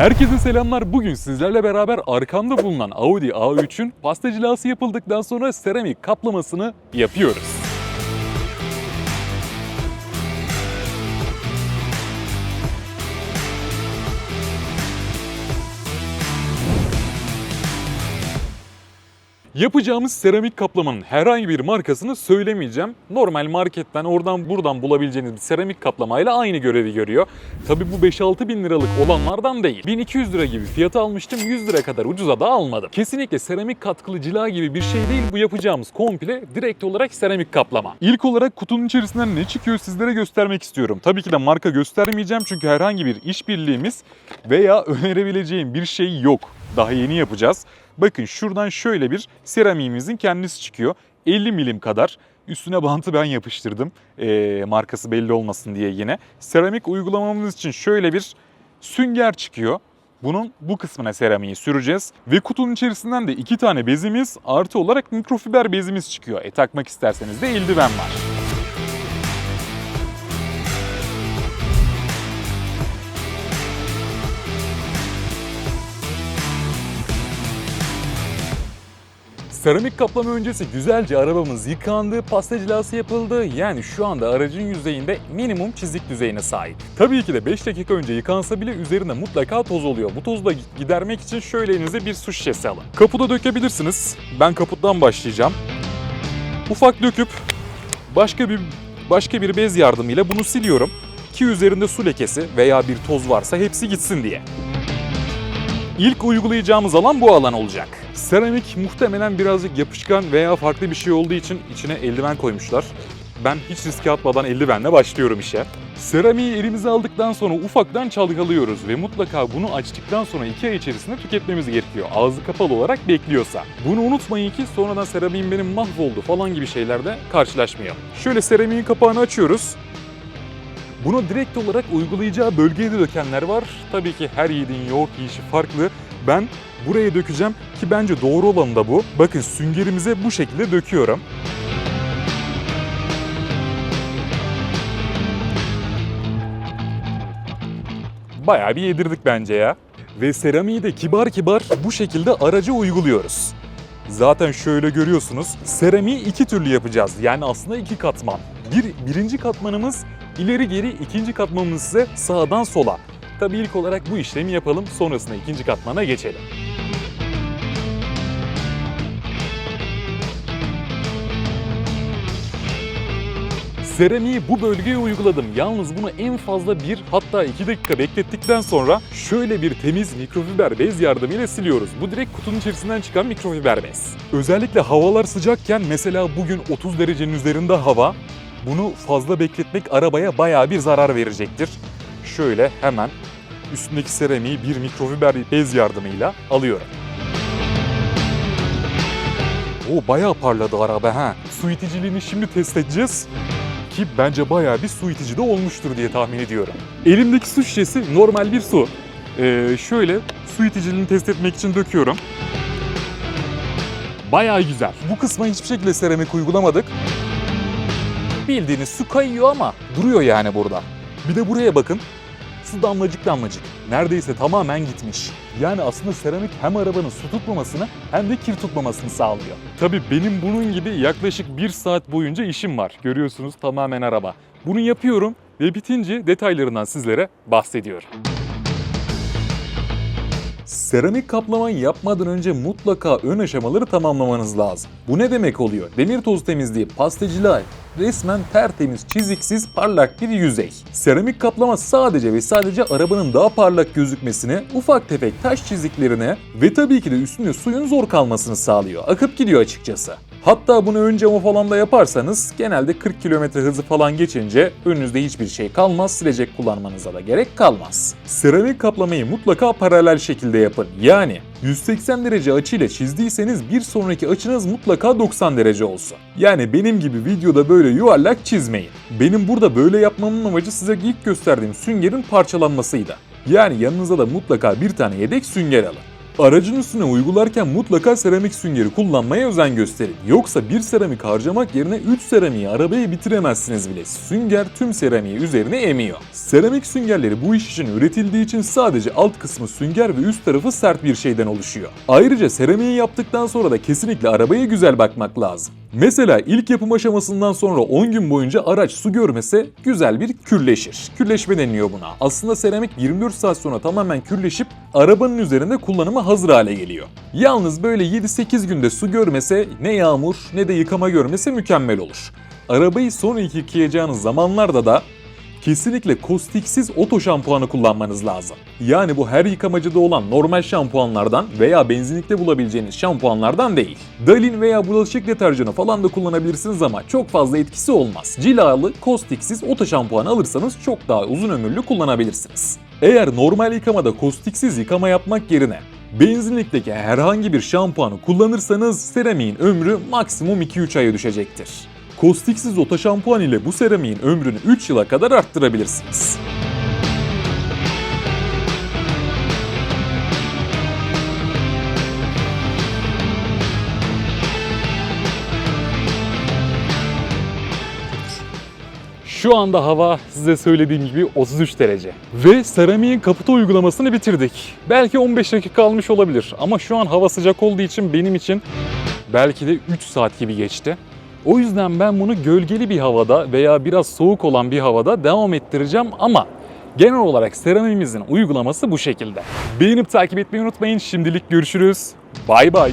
Herkese selamlar. Bugün sizlerle beraber arkamda bulunan Audi A3'ün pasta cilası yapıldıktan sonra seramik kaplamasını yapıyoruz. Yapacağımız seramik kaplamanın herhangi bir markasını söylemeyeceğim. Normal marketten oradan buradan bulabileceğiniz bir seramik kaplamayla aynı görevi görüyor. Tabi bu 5-6 bin liralık olanlardan değil. 1200 lira gibi fiyatı almıştım 100 lira kadar ucuza da almadım. Kesinlikle seramik katkılı cila gibi bir şey değil bu yapacağımız komple direkt olarak seramik kaplama. İlk olarak kutunun içerisinden ne çıkıyor sizlere göstermek istiyorum. Tabii ki de marka göstermeyeceğim çünkü herhangi bir işbirliğimiz veya önerebileceğim bir şey yok. Daha yeni yapacağız. Bakın şuradan şöyle bir seramiğimizin kendisi çıkıyor. 50 milim kadar. Üstüne bantı ben yapıştırdım. Ee, markası belli olmasın diye yine. Seramik uygulamamız için şöyle bir sünger çıkıyor. Bunun bu kısmına seramiği süreceğiz. Ve kutunun içerisinden de iki tane bezimiz artı olarak mikrofiber bezimiz çıkıyor. E takmak isterseniz de eldiven var. Seramik kaplama öncesi güzelce arabamız yıkandı, pasta cilası yapıldı. Yani şu anda aracın yüzeyinde minimum çizik düzeyine sahip. Tabii ki de 5 dakika önce yıkansa bile üzerinde mutlaka toz oluyor. Bu tozu da gidermek için şöyle elinize bir su şişesi alın. Kapuda dökebilirsiniz. Ben kaputtan başlayacağım. Ufak döküp başka bir başka bir bez yardımıyla bunu siliyorum ki üzerinde su lekesi veya bir toz varsa hepsi gitsin diye. İlk uygulayacağımız alan bu alan olacak. Seramik muhtemelen birazcık yapışkan veya farklı bir şey olduğu için içine eldiven koymuşlar. Ben hiç riske atmadan eldivenle başlıyorum işe. Seramiği elimize aldıktan sonra ufaktan çalkalıyoruz ve mutlaka bunu açtıktan sonra 2 ay içerisinde tüketmemiz gerekiyor. Ağzı kapalı olarak bekliyorsa. Bunu unutmayın ki sonradan seramiğim benim mahvoldu falan gibi şeylerde karşılaşmayalım. Şöyle seramiğin kapağını açıyoruz. Bunu direkt olarak uygulayacağı bölgeye de dökenler var. Tabii ki her yiğidin yoğurt yiyişi farklı. Ben buraya dökeceğim ki bence doğru olanı da bu. Bakın süngerimize bu şekilde döküyorum. Bayağı bir yedirdik bence ya. Ve seramiği de kibar kibar bu şekilde araca uyguluyoruz. Zaten şöyle görüyorsunuz. Seramiği iki türlü yapacağız. Yani aslında iki katman. Bir, birinci katmanımız ileri geri, ikinci katmanımız ise sağdan sola. Tabii ilk olarak bu işlemi yapalım. Sonrasında ikinci katmana geçelim. Seramiği bu bölgeye uyguladım. Yalnız bunu en fazla bir hatta iki dakika beklettikten sonra şöyle bir temiz mikrofiber bez yardımıyla siliyoruz. Bu direkt kutunun içerisinden çıkan mikrofiber bez. Özellikle havalar sıcakken mesela bugün 30 derecenin üzerinde hava bunu fazla bekletmek arabaya bayağı bir zarar verecektir. Şöyle hemen üstündeki seramiği bir mikrofiber bez yardımıyla alıyorum. O bayağı parladı araba ha. Su iticiliğini şimdi test edeceğiz. Ki bence bayağı bir su itici de olmuştur diye tahmin ediyorum. Elimdeki su şişesi normal bir su. Ee, şöyle su iticiliğini test etmek için döküyorum. Bayağı güzel. Bu kısma hiçbir şekilde seramik uygulamadık. Bildiğiniz su kayıyor ama duruyor yani burada. Bir de buraya bakın. Su damlacık damlacık. Neredeyse tamamen gitmiş. Yani aslında seramik hem arabanın su tutmamasını hem de kir tutmamasını sağlıyor. Tabii benim bunun gibi yaklaşık bir saat boyunca işim var. Görüyorsunuz tamamen araba. Bunu yapıyorum ve bitince detaylarından sizlere bahsediyorum. Seramik kaplamayı yapmadan önce mutlaka ön aşamaları tamamlamanız lazım. Bu ne demek oluyor? Demir tozu temizliği, pastacılığa, resmen tertemiz, çiziksiz, parlak bir yüzey. Seramik kaplama sadece ve sadece arabanın daha parlak gözükmesini, ufak tefek taş çiziklerine ve tabii ki de üstünde suyun zor kalmasını sağlıyor. Akıp gidiyor açıkçası. Hatta bunu ön cama falan da yaparsanız genelde 40 km hızı falan geçince önünüzde hiçbir şey kalmaz. Silecek kullanmanıza da gerek kalmaz. Seramik kaplamayı mutlaka paralel şekilde yapın. Yani 180 derece açıyla çizdiyseniz bir sonraki açınız mutlaka 90 derece olsun. Yani benim gibi videoda böyle yuvarlak çizmeyin. Benim burada böyle yapmamın amacı size ilk gösterdiğim süngerin parçalanmasıydı. Yani yanınıza da mutlaka bir tane yedek sünger alın. Aracın üstüne uygularken mutlaka seramik süngeri kullanmaya özen gösterin. Yoksa bir seramik harcamak yerine 3 seramiği arabaya bitiremezsiniz bile. Sünger tüm seramiği üzerine emiyor. Seramik süngerleri bu iş için üretildiği için sadece alt kısmı sünger ve üst tarafı sert bir şeyden oluşuyor. Ayrıca seramiği yaptıktan sonra da kesinlikle arabaya güzel bakmak lazım. Mesela ilk yapım aşamasından sonra 10 gün boyunca araç su görmese güzel bir kürleşir. Kürleşme deniliyor buna. Aslında seramik 24 saat sonra tamamen kürleşip arabanın üzerinde kullanıma hazır hale geliyor. Yalnız böyle 7-8 günde su görmese ne yağmur ne de yıkama görmese mükemmel olur. Arabayı son ilk yıkayacağınız zamanlarda da kesinlikle kostiksiz oto şampuanı kullanmanız lazım. Yani bu her yıkamacıda olan normal şampuanlardan veya benzinlikte bulabileceğiniz şampuanlardan değil. Dalin veya bulaşık deterjanı falan da kullanabilirsiniz ama çok fazla etkisi olmaz. Cilalı, kostiksiz oto şampuanı alırsanız çok daha uzun ömürlü kullanabilirsiniz. Eğer normal yıkamada kostiksiz yıkama yapmak yerine benzinlikteki herhangi bir şampuanı kullanırsanız seramiğin ömrü maksimum 2-3 aya düşecektir. Kostiksiz ota şampuan ile bu seramiğin ömrünü 3 yıla kadar arttırabilirsiniz. Şu anda hava size söylediğim gibi 33 derece. Ve seramiğin kaputu uygulamasını bitirdik. Belki 15 dakika kalmış olabilir ama şu an hava sıcak olduğu için benim için belki de 3 saat gibi geçti. O yüzden ben bunu gölgeli bir havada veya biraz soğuk olan bir havada devam ettireceğim ama genel olarak seramimizin uygulaması bu şekilde. Beğenip takip etmeyi unutmayın. Şimdilik görüşürüz. Bay bay.